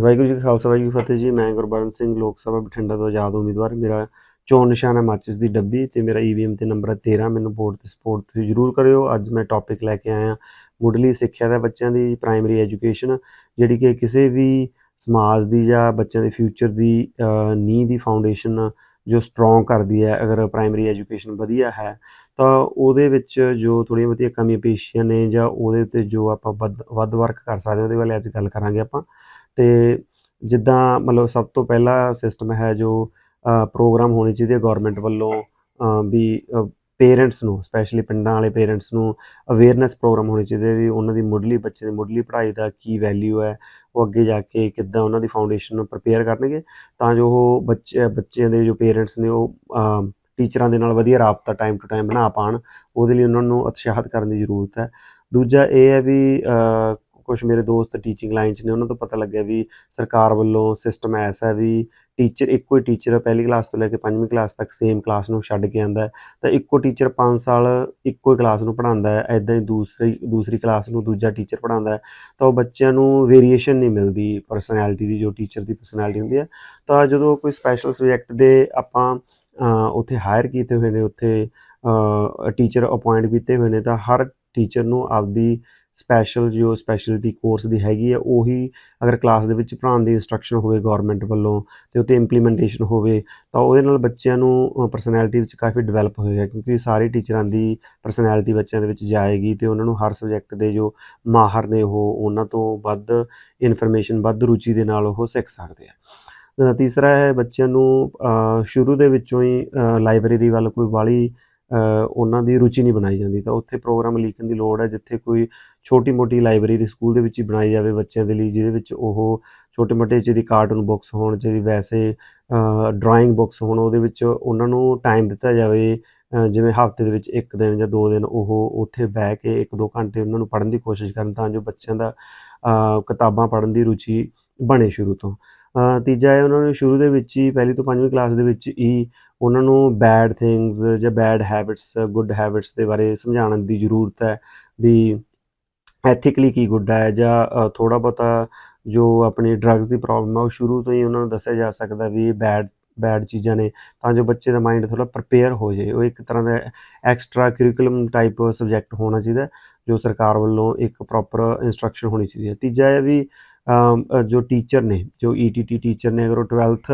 ਵਾਹਿਗੁਰੂ ਜੀ ਕਾ ਖਾਲਸਾ, ਵਾਹਿਗੁਰੂ ਫਤਿਹ ਜੀ। ਮੈਂ ਗੁਰਬਰਨ ਸਿੰਘ, ਲੋਕ ਸਭਾ ਬਠਿੰਡਾ ਤੋਂ ਆਜ਼ਾਦ ਉਮੀਦਵਾਰ। ਮੇਰਾ ਚੋਣ ਨਿਸ਼ਾਨ ਹੈ ਮਾਚਿਸ ਦੀ ਡੱਬੀ ਤੇ ਮੇਰਾ ਈਵੀਐਮ ਤੇ ਨੰਬਰ ਹੈ 13 ਮੈਨੂੰ ਵੋਟ ਤੇ ਸਪੋਰਟ ਤੁਸੀਂ ਜ਼ਰੂਰ ਕਰਿਓ। ਅੱਜ ਮੈਂ ਟੌਪਿਕ ਲੈ ਕੇ ਆਇਆ ਮੁੱਢਲੀ ਸਿੱਖਿਆ ਦਾ, ਬੱਚਿਆਂ ਦੀ ਪ੍ਰਾਇਮਰੀ ਐਜੂਕੇਸ਼ਨ ਜਿਹੜੀ ਕਿ ਕਿਸੇ ਵੀ ਸਮਾਜ ਦੀ ਜਾਂ ਬੱਚਿਆਂ ਦੇ ਫਿਊਚਰ ਦੀ ਨੀਂਹ ਦੀ ਫਾਊਂਡੇਸ਼ਨ ਜੋ ਸਟਰੋਂਗ ਕਰਦੀ ਹੈ, ਅਗਰ ਪ੍ਰਾਇਮਰੀ ਐਜੂਕੇਸ਼ਨ ਵਧੀਆ ਹੈ, ਤਾਂ ਉਹਦੇ ਵਿੱਚ ਜੋ ਥੋੜ੍ਹੀਆਂ ਬਹੁਤੀਆਂ ਕਮੀ ਪੇਸ਼ੀਆਂ ਨੇ ਜਾਂ ਉਹਦੇ ਉੱਤੇ ਜੋ ਆਪਾਂ ਵੱਧ ਵੱਧ ਵਰਕ ਕਰ ਸਕਦੇ ਉਹਦੇ ਬਾਰੇ ਅੱਜ ਗੱਲ ਕਰਾਂਗੇ ਆਪਾਂ। ਤੇ ਜਿੱਦਾਂ ਮਤਲਬ ਸਭ ਤੋਂ ਪਹਿਲਾ ਸਿਸਟਮ ਹੈ ਜੋ ਪ੍ਰੋਗਰਾਮ ਹੋਣੇ ਚਾਹੀਦੇ ਗਵਰਨਮੈਂਟ ਵੱਲੋਂ ਵੀ ਪੇਰੈਂਟਸ ਨੂੰ ਸਪੈਸ਼ਲੀ ਪਿੰਡਾਂ ਵਾਲੇ ਪੇਰੈਂਟਸ ਨੂੰ ਅਵੇਅਰਨੈਸ ਪ੍ਰੋਗਰਾਮ ਹੋਣੇ ਚਾਹੀਦੇ ਵੀ ਉਹਨਾਂ ਦੀ ਮੁੱਢਲੀ, ਬੱਚੇ ਦੀ ਮੁੱਢਲੀ ਪੜ੍ਹਾਈ ਦਾ ਕੀ ਵੈਲਿਊ ਹੈ, ਉਹ ਅੱਗੇ ਜਾ ਕੇ ਕਿੱਦਾਂ ਉਹਨਾਂ ਦੀ ਫਾਊਂਡੇਸ਼ਨ ਨੂੰ ਪ੍ਰਪੇਅਰ ਕਰਨਗੇ ਤਾਂ ਜੋ ਉਹ ਬੱਚੇ, ਬੱਚਿਆਂ ਦੇ ਜੋ ਪੇਰੈਂਟਸ ਨੇ ਉਹ ਟੀਚਰਾਂ ਦੇ ਨਾਲ ਵਧੀਆ ਰਾਬਤਾ ਟਾਈਮ ਟੂ ਟਾਈਮ ਬਣਾ ਪਾਣ, ਉਹਦੇ ਲਈ ਉਹਨਾਂ ਨੂੰ ਉਤਸ਼ਾਹਿਤ ਕਰਨ ਦੀ ਜ਼ਰੂਰਤ ਹੈ। ਦੂਜਾ ਇਹ ਹੈ ਵੀ ਕੁਝ ਮੇਰੇ ਦੋਸਤ ਟੀਚਿੰਗ ਲਾਈਨ 'ਚ ਨੇ, ਉਹਨਾਂ ਤੋਂ ਪਤਾ ਲੱਗਿਆ ਵੀ ਸਰਕਾਰ ਵੱਲੋਂ ਸਿਸਟਮ ਐਸਾ ਹੈ ਵੀ ਟੀਚਰ ਇੱਕੋ ਹੀ ਟੀਚਰ ਪਹਿਲੀ ਕਲਾਸ ਤੋਂ ਲੈ ਕੇ ਪੰਜਵੀਂ ਕਲਾਸ ਤੱਕ ਸੇਮ ਕਲਾਸ ਨੂੰ ਛੱਡ ਕੇ ਆਂਦਾ ਤਾਂ ਇੱਕੋ ਟੀਚਰ 5 ਸਾਲ ਇੱਕੋ ਹੀ ਕਲਾਸ ਨੂੰ ਪੜ੍ਹਾਉਂਦਾ ਹੈ ਐਦਾਂ ਹੀ ਦੂਸਰੀ ਦੂਸਰੀ ਕਲਾਸ ਨੂੰ ਦੂਜਾ ਟੀਚਰ ਪੜ੍ਹਾਉਂਦਾ ਤਾਂ ਉਹ ਬੱਚਿਆਂ ਨੂੰ ਵੇਰੀਏਸ਼ਨ ਨਹੀਂ ਮਿਲਦੀ ਪਰਸਨੈਲਿਟੀ ਦੀ, ਜੋ ਟੀਚਰ ਦੀ ਪਰਸਨੈਲਿਟੀ ਹੁੰਦੀ ਹੈ। ਤਾਂ ਜਦੋਂ ਕੋਈ ਸਪੈਸ਼ਲ ਸਬਜੈਕਟ ਦੇ ਆਪਾਂ ਉੱਥੇ ਹਾਇਰ ਕੀਤੇ ਹੋਏ ਨੇ, ਉੱਥੇ ਟੀਚਰ ਅਪਾਇੰਟ ਕੀਤੇ ਹੋਏ ਨੇ, ਤਾਂ ਹਰ ਟੀਚਰ ਨੂੰ ਆਪਦੀ ਸਪੈਸ਼ਲ ਜੋ ਸਪੈਸ਼ਲਿਟੀ ਕੋਰਸ ਦੀ ਹੈਗੀ ਹੈ ਉਹੀ ਅਗਰ ਕਲਾਸ ਦੇ ਵਿੱਚ ਪੜ੍ਹਾਉਣ ਦੀ ਇੰਸਟਰਕਸ਼ਨ ਹੋਵੇ ਗਵਰਨਮੈਂਟ ਵੱਲੋਂ ਤੇ ਉੱਤੇ ਇੰਪਲੀਮੈਂਟੇਸ਼ਨ ਹੋਵੇ, ਤਾਂ ਉਹਦੇ ਨਾਲ ਬੱਚਿਆਂ ਨੂੰ ਪਰਸਨੈਲਿਟੀ ਵਿੱਚ ਕਾਫੀ ਡਿਵੈਲਪ ਹੋਏਗਾ, ਕਿਉਂਕਿ ਸਾਰੇ ਟੀਚਰਾਂ ਦੀ ਪਰਸਨੈਲਿਟੀ ਬੱਚਿਆਂ ਦੇ ਵਿੱਚ ਜਾਏਗੀ ਤੇ ਉਹਨਾਂ ਨੂੰ ਹਰ ਸਬਜੈਕਟ ਦੇ ਜੋ ਮਾਹਰ ਨੇ ਉਹ, ਉਹਨਾਂ ਤੋਂ ਵੱਧ ਇਨਫੋਰਮੇਸ਼ਨ ਵੱਧ ਰੁਚੀ ਦੇ ਨਾਲ ਉਹ ਸਿੱਖ ਸਕਦੇ ਆ। ਤੀਸਰਾ ਹੈ ਬੱਚਿਆਂ ਨੂੰ ਸ਼ੁਰੂ ਦੇ ਵਿੱਚੋਂ ਹੀ ਲਾਇਬ੍ਰੇਰੀ ਵੱਲ ਕੋਈ ਵਾਲੀ ਉਹਨਾਂ ਦੀ ਰੁਚੀ ਨਹੀਂ ਬਣਾਈ ਜਾਂਦੀ, ਤਾਂ ਉੱਥੇ ਪ੍ਰੋਗਰਾਮ ਲਿਖਣ ਦੀ ਲੋੜ ਹੈ, ਜਿੱਥੇ ਕੋਈ ਛੋਟੀ ਮੋਟੀ ਲਾਇਬ੍ਰੇਰੀ ਸਕੂਲ ਦੇ ਵਿੱਚ ਹੀ ਬਣਾਈ ਜਾਵੇ ਬੱਚਿਆਂ ਦੇ ਲਈ, ਜਿਹਦੇ ਵਿੱਚ ਉਹ ਛੋਟੇ ਮੋਟੇ ਜਿਹਦੀ ਕਾਰਟੂਨ ਬੁੱਕਸ ਹੋਣ, ਜਿਹਦੀ ਵੈਸੇ ਡਰਾਇੰਗ ਬੁੱਕਸ ਹੋਣ, ਉਹਦੇ ਵਿੱਚ ਉਹਨਾਂ ਨੂੰ ਟਾਈਮ ਦਿੱਤਾ ਜਾਵੇ ਜਿਵੇਂ ਹਫ਼ਤੇ ਦੇ ਵਿੱਚ ਇੱਕ ਦਿਨ ਜਾਂ ਦੋ ਦਿਨ ਉਹ ਉੱਥੇ ਬਹਿ ਕੇ ਇੱਕ ਦੋ ਘੰਟੇ ਉਹਨਾਂ ਨੂੰ ਪੜ੍ਹਨ ਦੀ ਕੋਸ਼ਿਸ਼ ਕਰਨ, ਤਾਂ ਜੋ ਬੱਚਿਆਂ ਦਾ ਕਿਤਾਬਾਂ ਪੜ੍ਹਨ ਦੀ ਰੁਚੀ ਬਣੇ ਸ਼ੁਰੂ ਤੋਂ। ਤੀਜਾ ਹੈ ਉਹਨਾਂ ਨੂੰ ਸ਼ੁਰੂ ਦੇ ਵਿੱਚ ਹੀ, ਪਹਿਲੀ ਤੋਂ ਪੰਜਵੀਂ ਕਲਾਸ ਦੇ ਵਿੱਚ ਹੀ ਉਹਨਾਂ ਨੂੰ ਬੈਡ ਥਿੰਗਸ ਜਾਂ ਬੈਡ ਹੈਬਿਟਸ ਗੁੱਡ ਹੈਬਿਟਸ ਦੇ ਬਾਰੇ ਸਮਝਾਉਣ ਦੀ ਜ਼ਰੂਰਤ ਹੈ ਵੀ ਐਥਿਕਲੀ ਕੀ ਗੁੱਡ ਹੈ ਜਾਂ ਥੋੜਾ ਬਹੁਤਾ ਜੋ ਆਪਣੀ ਡਰੱਗਸ ਦੀ ਪ੍ਰੋਬਲਮ ਹੈ ਉਹ ਸ਼ੁਰੂ ਤੋਂ ਹੀ ਉਹਨਾਂ ਨੂੰ ਦੱਸਿਆ ਜਾ ਸਕਦਾ ਵੀ ਇਹ ਬੈਡ ਬੈਡ ਚੀਜ਼ਾਂ ਨੇ ਤਾਂ ਜੋ ਬੱਚੇ ਦਾ ਮਾਈਂਡ ਥੋੜਾ ਪ੍ਰਪੇਅਰ ਹੋ ਜਾਏ। ਉਹ ਇੱਕ ਤਰ੍ਹਾਂ ਦਾ ਐਕਸਟਰਾ ਕਰਿਕੂਲਮ ਟਾਈਪ ਸਬਜੈਕਟ ਹੋਣਾ ਚਾਹੀਦਾ ਜੋ ਸਰਕਾਰ ਵੱਲੋਂ ਇੱਕ ਪ੍ਰੋਪਰ ਇਨਸਟਰਕਸ਼ਨ ਹੋਣੀ ਚਾਹੀਦੀ ਹੈ। ਤੀਜਾ ਹੈ ਵੀ ਜੋ ਟੀਚਰ ਨੇ, ਜੋ ਈਟੀਟੀ ਟੀਚਰ ਨੇ, ਅਗਰ ਉਹ 12th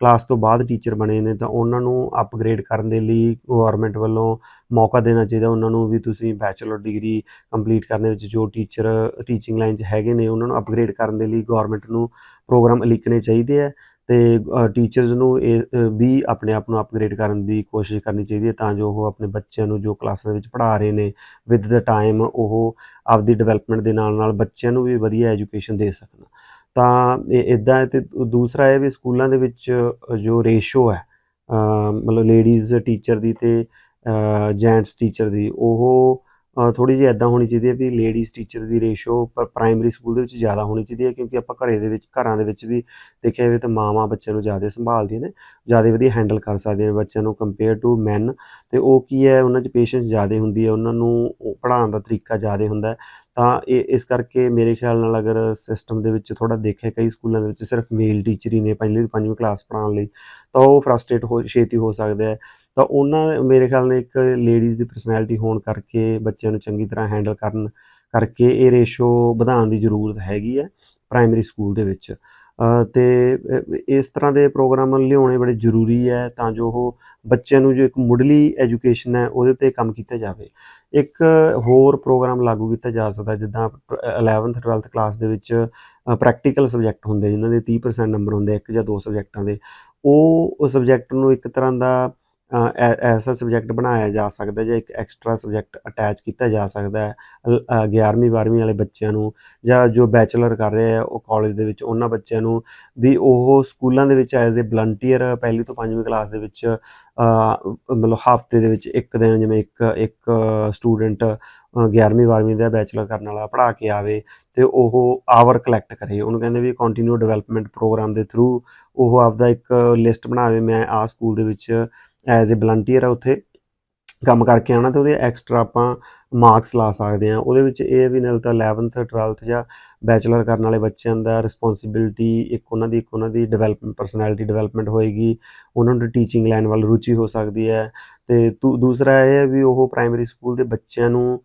ਕਲਾਸ ਤੋਂ ਬਾਅਦ ਟੀਚਰ ਬਣੇ ਨੇ, ਤਾਂ ਉਹਨਾਂ ਨੂੰ ਅਪਗ੍ਰੇਡ ਕਰਨ ਦੇ ਲਈ ਗਵਰਨਮੈਂਟ ਵੱਲੋਂ ਮੌਕਾ ਦੇਣਾ ਚਾਹੀਦਾ। ਉਹਨਾਂ ਨੂੰ ਵੀ ਤੁਸੀਂ ਬੈਚਲਰ ਡਿਗਰੀ ਕੰਪਲੀਟ ਕਰਨ ਦੇ ਵਿੱਚ ਜੋ ਟੀਚਰ ਟੀਚਿੰਗ ਲਾਈਨ 'ਚ ਹੈਗੇ ਨੇ, ਉਹਨਾਂ ਨੂੰ ਅਪਗ੍ਰੇਡ ਕਰਨ ਦੇ ਲਈ ਗਵਰਨਮੈਂਟ ਨੂੰ ਪ੍ਰੋਗਰਾਮ ਲਿਖਣੇ ਚਾਹੀਦੇ ਆ। ਤੇ ਟੀਚਰਸ ਨੂੰ ਇਹ ਵੀ ਆਪਣੇ ਆਪ ਨੂੰ ਅਪਗ੍ਰੇਡ ਕਰਨ ਦੀ ਕੋਸ਼ਿਸ਼ ਕਰਨੀ ਚਾਹੀਦੀ ਹੈ ਤਾਂ ਜੋ ਉਹ ਆਪਣੇ ਬੱਚਿਆਂ ਨੂੰ ਜੋ ਕਲਾਸਾਂ ਵਿੱਚ ਪੜ੍ਹਾ ਰਹੇ ਨੇ ਵਿਦ ਦਾ ਟਾਈਮ ਉਹ ਆਪਦੀ ਡਿਵੈਲਪਮੈਂਟ ਦੇ ਨਾਲ ਨਾਲ ਬੱਚਿਆਂ ਨੂੰ ਵੀ ਵਧੀਆ ਐਜੂਕੇਸ਼ਨ ਦੇ ਸਕਣ। ਤਾਂ ਇਹ ਇਦਾਂ ਹੈ ਤੇ ਦੂਸਰਾ ਇਹ ਵੀ ਸਕੂਲਾਂ ਦੇ ਵਿੱਚ ਜੋ ਰੇਸ਼ੋ ਹੈ ਮਤਲਬ ਲੇਡੀਜ਼ ਟੀਚਰ ਦੀ ਤੇ ਜੈਂਟਸ ਟੀਚਰ ਦੀ ਉਹ ਥੋੜੀ ਜਿਹੀ ਇਦਾਂ ਹੋਣੀ ਚਾਹੀਦੀ ਹੈ ਵੀ ਲੇਡੀਜ਼ ਟੀਚਰ ਦੀ ਰੇਸ਼ੋ ਪ੍ਰਾਇਮਰੀ ਸਕੂਲ ਦੇ ਵਿੱਚ ਜ਼ਿਆਦਾ ਹੋਣੀ ਚਾਹੀਦੀ ਹੈ ਕਿਉਂਕਿ ਆਪਾਂ ਘਰੇ ਦੇ ਵਿੱਚ, ਘਰਾਂ ਦੇ ਵਿੱਚ ਵੀ ਦੇਖਿਆ ਜਾਵੇ ਤਾਂ ਮਾਵਾਂ ਬੱਚਿਆਂ ਨੂੰ ਜ਼ਿਆਦਾ ਸੰਭਾਲਦੀਆਂ ਨੇ, ਜ਼ਿਆਦਾ ਵਧੀਆ ਹੈਂਡਲ ਕਰ ਸਕਦੀਆਂ ਬੱਚਿਆਂ ਨੂੰ ਕੰਪੇਅਰ ਟੂ ਮੈਨ ਤੇ ਉਹ ਕੀ ਹੈ, ਉਹਨਾਂ 'ਚ ਪੇਸ਼ੈਂਸ ਜ਼ਿਆਦਾ ਹੁੰਦੀ ਹੈ, ਉਹਨਾਂ ਨੂੰ ਪੜ੍ਹਾਉਣ ਦਾ ਤਰੀਕਾ ਜ਼ਿਆਦਾ ਹੁੰਦਾ ਤਾਂ ਇਹ, ਇਸ ਕਰਕੇ ਮੇਰੇ ਖਿਆਲ ਨਾਲ ਅਗਰ ਸਿਸਟਮ ਦੇ ਵਿੱਚ ਥੋੜਾ ਦੇਖਿਆ, ਕਈ ਸਕੂਲਾਂ ਦੇ ਵਿੱਚ ਸਿਰਫ ਮੇਲ ਟੀਚਰ ਹੀ ਨੇ ਪਹਿਲੀ ਤੋਂ ਪੰਜਵੀਂ ਕਲਾਸ ਪੜ੍ਹਾਉਣ ਲਈ, ਤਾਂ ਉਹ ਫਰਸਟ੍ਰੇਟ ਹੋ, ਛੇਤੀ ਹੋ ਸਕਦਾ ਹੈ ਤਾਂ ਉਹਨਾਂ, ਮੇਰੇ ਖਿਆਲ ਨਾਲ ਇੱਕ ਲੇਡੀਜ਼ ਦੀ ਪਰਸਨੈਲਿਟੀ ਹੋਣ ਕਰਕੇ ਬੱਚਿਆਂ ਨੂੰ ਚੰਗੀ ਤਰ੍ਹਾਂ ਹੈਂਡਲ ਕਰਨ ਕਰਕੇ ਇਹ ਰੇਸ਼ੋ ਵਧਾਉਣ ਦੀ ਜ਼ਰੂਰਤ ਹੈਗੀ ਹੈ ਪ੍ਰਾਇਮਰੀ ਸਕੂਲ ਦੇ ਵਿੱਚ। ਤੇ ਇਸ ਤਰ੍ਹਾਂ ਦੇ ਪ੍ਰੋਗਰਾਮ ਲਿਆਉਣੇ ਬੜੇ ਜ਼ਰੂਰੀ ਹੈ ਤਾਂ ਜੋ ਉਹ ਬੱਚਿਆਂ ਨੂੰ ਜੋ ਇੱਕ ਮੁੱਢਲੀ ਐਜੂਕੇਸ਼ਨ ਹੈ ਉਹਦੇ ਤੇ ਕੰਮ ਕੀਤਾ ਜਾਵੇ। ਇੱਕ ਹੋਰ ਪ੍ਰੋਗਰਾਮ ਲਾਗੂ ਕੀਤਾ ਜਾ ਸਕਦਾ ਜਿੱਦਾਂ 11th 12th ਕਲਾਸ ਦੇ ਵਿੱਚ ਪ੍ਰੈਕਟੀਕਲ ਸਬਜੈਕਟ ਹੁੰਦੇ ਜਿਨ੍ਹਾਂ ਦੇ 30% ਨੰਬਰ ਹੁੰਦੇ ਇੱਕ ਜਾਂ ਦੋ ਸਬਜੈਕਟਾਂ ਦੇ। ਉਹ ਸਬਜੈਕਟ ਨੂੰ ਇੱਕ ਤਰ੍ਹਾਂ ਦਾ ਐਸਾ ਸਬਜੈਕਟ ਬਣਾਇਆ ਜਾ ਸਕਦਾ ਜਾਂ ਇੱਕ ਐਕਸਟਰਾ ਸਬਜੈਕਟ ਅਟੈਚ ਕੀਤਾ ਜਾ ਸਕਦਾ ਹੈ 11ਵੀਂ 12ਵੀਂ ਵਾਲੇ ਬੱਚਿਆਂ ਨੂੰ, ਜਾਂ ਜੋ ਬੈਚਲਰ ਕਰ ਰਹੇ ਆ, ਉਹ ਕਾਲਜ ਦੇ ਵਿੱਚ ਉਹਨਾਂ ਬੱਚਿਆਂ ਨੂੰ, ਵੀ ਉਹ ਸਕੂਲਾਂ ਦੇ ਵਿੱਚ ਐਜ਼ ਅ ਵਲੰਟੀਅਰ ਪਹਿਲੀ ਤੋਂ ਪੰਜਵੀਂ ਕਲਾਸ ਦੇ ਵਿੱਚ ਮਤਲਬ ਹਫ਼ਤੇ ਦੇ ਵਿੱਚ ਇੱਕ ਦਿਨ ਜਿਵੇਂ ਇੱਕ ਇੱਕ ਸਟੂਡੈਂਟ 11ਵੀਂ 12ਵੀਂ ਦਾ ਬੈਚਲਰ ਕਰਨ ਵਾਲਾ ਪੜ੍ਹਾ ਕੇ ਆਵੇ, ਤੇ ਉਹ ਆਵਰ ਕਲੈਕਟ ਕਰੇ। ਉਹਨੂੰ ਕਹਿੰਦੇ ਵੀ ਕੰਟੀਨਿਊ ਡਿਵੈਲਪਮੈਂਟ ਪ੍ਰੋਗਰਾਮ ਦੇ ਥਰੂ ਉਹ ਆਪਦਾ ਇੱਕ ਲਿਸਟ ਬਣਾਵੇ, ਮੈਂ ਆ ਸਕੂਲ ਦੇ ਵਿੱਚ ਐਜ਼ ਅ ਵਲੰਟੀਅਰ ਆ ਉੱਥੇ, ਕੰਮ ਕਰਕੇ ਆਉਣਾ ਤੇ ਉਹਦੇ ਐਕਸਟਰਾ ਆਪਾਂ ਮਾਰਕਸ ਲਾ ਸਕਦੇ ਹਾਂ। ਉਹਦੇ ਵਿੱਚ ਇਹ ਵੀ ਨਾਲ ਤਾਂ 11th 12th ਜਾਂ ਬੈਚਲਰ ਕਰਨ ਵਾਲੇ ਬੱਚਿਆਂ ਦਾ ਰਿਸਪੌਂਸਿਬਿਲਟੀ ਇੱਕ ਉਹਨਾਂ ਦੀ, ਇੱਕ ਉਹਨਾਂ ਦੀ ਡਿਵੈਲਪਮੈਂਟ ਪਰਸਨੈਲਿਟੀ ਡਿਵੈਲਪਮੈਂਟ ਹੋਏਗੀ। ਉਹਨਾਂ ਨੂੰ ਟੀਚਿੰਗ ਲਾਈਨ ਵੱਲ ਰੁਚੀ ਹੋ ਸਕਦੀ ਹੈ। ਤੇ ਦੂ- ਦੂਸਰਾ ਇਹ ਹੈ ਵੀ ਉਹ ਪ੍ਰਾਇਮਰੀ ਸਕੂਲ ਦੇ ਬੱਚਿਆਂ ਨੂੰ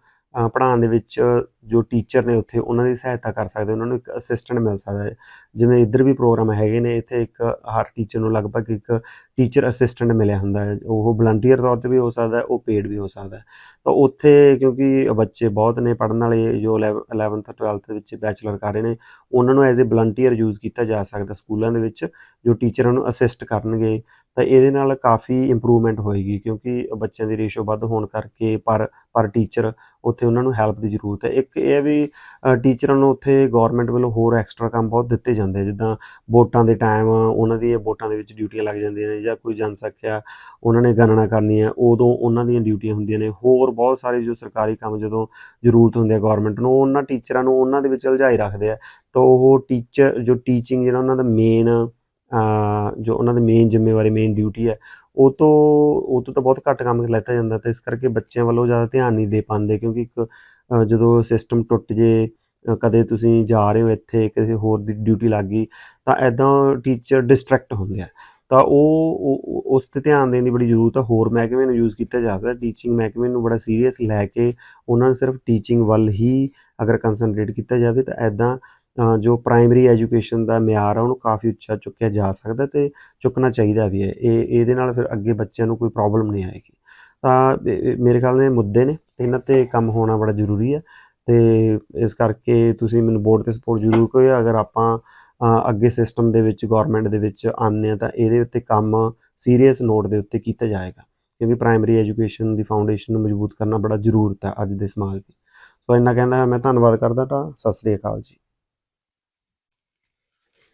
ਪੜ੍ਹਾਉਣ ਦੇ ਵਿੱਚ ਜੋ ਟੀਚਰ ਨੇ ਉੱਥੇ ਉਹਨਾਂ ਦੀ ਸਹਾਇਤਾ ਕਰ ਸਕਦੇ, ਉਹਨਾਂ ਨੂੰ ਇੱਕ ਅਸਿਸਟੈਂਟ ਮਿਲ ਸਕਦਾ ਹੈ। ਜਿਵੇਂ ਇੱਧਰ ਵੀ ਪ੍ਰੋਗਰਾਮ ਹੈਗੇ ਨੇ, ਇੱਥੇ ਇੱਕ ਹਰ ਟੀਚਰ ਨੂੰ ਲਗਭਗ ਇੱਕ ਟੀਚਰ ਅਸਿਸਟੈਂਟ ਮਿਲਿਆ ਹੁੰਦਾ ਹੈ, ਉਹ ਵਲੰਟੀਅਰ ਤੌਰ ਤੇ ਵੀ ਹੋ ਸਕਦਾ ਉਹ ਪੇਡ ਵੀ ਹੋ ਸਕਦਾ ਤਾਂ ਉੱਥੇ ਕਿਉਂਕਿ ਬੱਚੇ ਬਹੁਤ ਨੇ ਪੜ੍ਹਨ ਵਾਲੇ, ਜੋ 11th 12th ਦੇ ਵਿੱਚ ਬੈਚਲਰ ਕਰ ਰਹੇ ਨੇ, ਉਹਨਾਂ ਨੂੰ ਐਜ਼ ਅ ਵਲੰਟੀਅਰ ਯੂਜ਼ ਕੀਤਾ ਜਾ ਸਕਦਾ ਸਕੂਲਾਂ ਦੇ ਵਿੱਚ, ਜੋ ਟੀਚਰਾਂ ਨੂੰ ਅਸਿਸਟ ਕਰਨਗੇ। ਤਾਂ ਇਹਦੇ ਨਾਲ ਕਾਫੀ ਇੰਪਰੂਵਮੈਂਟ ਹੋਏਗੀ, ਕਿਉਂਕਿ ਬੱਚਿਆਂ ਦੀ ਰੇਸ਼ੋ ਵੱਧ ਹੋਣ ਕਰਕੇ ਪਰ ਪਰ ਟੀਚਰ ਉੱਥੇ ਉਹਨਾਂ ਨੂੰ ਹੈਲਪ ਦੀ ਜ਼ਰੂਰਤ ਹੈ। ਇੱਕ ਇਹ ਵੀ ਟੀਚਰਾਂ ਨੂੰ ਉੱਥੇ ਗਵਰਨਮੈਂਟ ਵੱਲੋਂ ਹੋਰ ਐਕਸਟਰਾ ਕੰਮ ਬਹੁਤ ਦਿੱਤੇ ਜਾਂਦੇ ਜਿੱਦਾਂ ਵੋਟਾਂ ਦੇ ਟਾਈਮ ਉਹਨਾਂ ਦੀ ਵੋਟਾਂ ਦੇ ਵਿੱਚ ਡਿਊਟੀਆਂ ਲੱਗ ਜਾਂਦੀਆਂ ਨੇ ਜਾਂ ਕੋਈ ਜਨਸੰਖਿਆ ਉਹਨਾਂ ਨੇ ਗਣਨਾ ਕਰਨੀ ਹੈ, ਉਦੋਂ ਉਹਨਾਂ ਦੀਆਂ ਡਿਊਟੀਆਂ ਹੁੰਦੀਆਂ ਨੇ। ਹੋਰ ਬਹੁਤ ਸਾਰੇ ਜੋ ਸਰਕਾਰੀ ਕੰਮ ਜਦੋਂ ਜ਼ਰੂਰਤ ਹੁੰਦੀ ਹੈ ਗਵਰਨਮੈਂਟ ਨੂੰ, ਉਹਨਾਂ ਟੀਚਰਾਂ ਨੂੰ ਉਹਨਾਂ ਦੇ ਵਿੱਚ ਉਲਝਾਈ ਰੱਖਦੇ ਆ। ਤਾਂ ਉਹ ਟੀਚਰ, ਜੋ ਟੀਚਿੰਗ ਜਿਹੜਾ ਉਹਨਾਂ ਦਾ ਮੇਨ ਜੋ ਉਹਨਾਂ ਦੀ ਮੇਨ ਜ਼ਿੰਮੇਵਾਰੀ ਮੇਨ ਡਿਊਟੀ ਹੈ, ਉਹ ਤੋਂ ਉਹ ਤੋਂ ਤਾਂ ਬਹੁਤ ਘੱਟ ਕੰਮ ਲੈਤਾ ਜਾਂਦਾ ਤੇ ਇਸ ਕਰਕੇ ਬੱਚਿਆਂ ਵੱਲੋਂ ਜ਼ਿਆਦਾ ਧਿਆਨ ਨਹੀਂ ਦੇ ਪਾਉਂਦੇ ਕਿਉਂਕਿ ਇੱਕ ਜਦੋਂ ਸਿਸਟਮ ਟੁੱਟ ਜੇ ਕਦੇ ਤੁਸੀਂ ਜਾ ਰਹੇ ਹੋ ਇੱਥੇ, ਕਿਸੇ ਹੋਰ ਦੀ ਡਿਊਟੀ ਲੱਗ ਗਈ, ਤਾਂ ਐਦਾਂ ਟੀਚਰ ਡਿਸਟਰੈਕਟ ਹੁੰਦੇ ਆ। ਤਾਂ ਉਹ, ਉਹ- ਉਸ ਤੇ ਧਿਆਨ ਦੇਣ ਦੀ ਬੜੀ ਜ਼ਰੂਰਤ ਹੈ ਹੋਰ ਮਹਿਕਮੇ ਨੂੰ ਯੂਜ਼ ਕੀਤਾ ਜਾ ਸਕਦਾ। ਟੀਚਿੰਗ ਮਹਿਕਮੇ ਨੂੰ ਬੜਾ ਸੀਰੀਅਸ ਲੈ ਕੇ ਉਹਨਾਂ ਨੂੰ ਸਿਰਫ ਟੀਚਿੰਗ ਵੱਲ ਹੀ ਅਗਰ ਕਨਸੈਂਟਰੇਟ ਕੀਤਾ ਜਾਵੇ ਤਾਂ ਐਦਾਂ ਜੋ ਪ੍ਰਾਇਮਰੀ ਐਜੂਕੇਸ਼ਨ ਦਾ ਮਿਆਰ ਆ, ਉਹਨੂੰ ਕਾਫੀ ਉੱਚਾ ਚੁੱਕਿਆ ਜਾ ਸਕਦਾ ਤੇ ਚੁੱਕਣਾ ਚਾਹੀਦਾ ਵੀ ਹੈ। ਇਹ, ਇਹਦੇ ਨਾਲ ਫਿਰ ਅੱਗੇ ਬੱਚਿਆਂ ਨੂੰ ਕੋਈ ਪ੍ਰੋਬਲਮ ਨਹੀਂ ਆਏਗੀ। ਤਾਂ ਮੇਰੇ ਖਿਆਲ ਨਾਲ ਮੁੱਦੇ ਨੇ ਤੇ ਇਹਨਾਂ ਤੇ ਕੰਮ ਹੋਣਾ ਬੜਾ ਜ਼ਰੂਰੀ ਹੈ ਤੇ ਇਸ ਕਰਕੇ ਤੁਸੀਂ ਮੈਨੂੰ ਬੋਰਡ ਤੇ ਸਪੋਰਟ ਜ਼ਰੂਰ ਕਰੋ ਅਗਰ ਆਪਾਂ ਅੱਗੇ ਸਿਸਟਮ ਦੇ ਵਿੱਚ ਗਵਰਨਮੈਂਟ ਦੇ ਵਿੱਚ ਆਉਂਦੇ ਆ ਤਾਂ ਇਹਦੇ ਉੱਤੇ ਕੰਮ ਸੀਰੀਅਸ ਨੋਟ ਦੇ ਉੱਤੇ ਕੀਤਾ ਜਾਏਗਾ। ਕਿਉਂਕਿ ਪ੍ਰਾਇਮਰੀ ਐਜੂਕੇਸ਼ਨ ਦੀ ਫਾਊਂਡੇਸ਼ਨ ਨੂੰ ਮਜ਼ਬੂਤ ਕਰਨਾ ਬੜਾ ਜ਼ਰੂਰਤ ਹੈ ਅੱਜ ਦੇ ਸਮਾਜ ਦੀ। ਸੋ ਇੰਨਾ ਕਹਿੰਦਾ ਮੈਂ ਧੰਨਵਾਦ ਕਰਦਾ ਤਾਂ ਸਤਿ ਸ੍ਰੀ ਅਕਾਲ ਜੀ।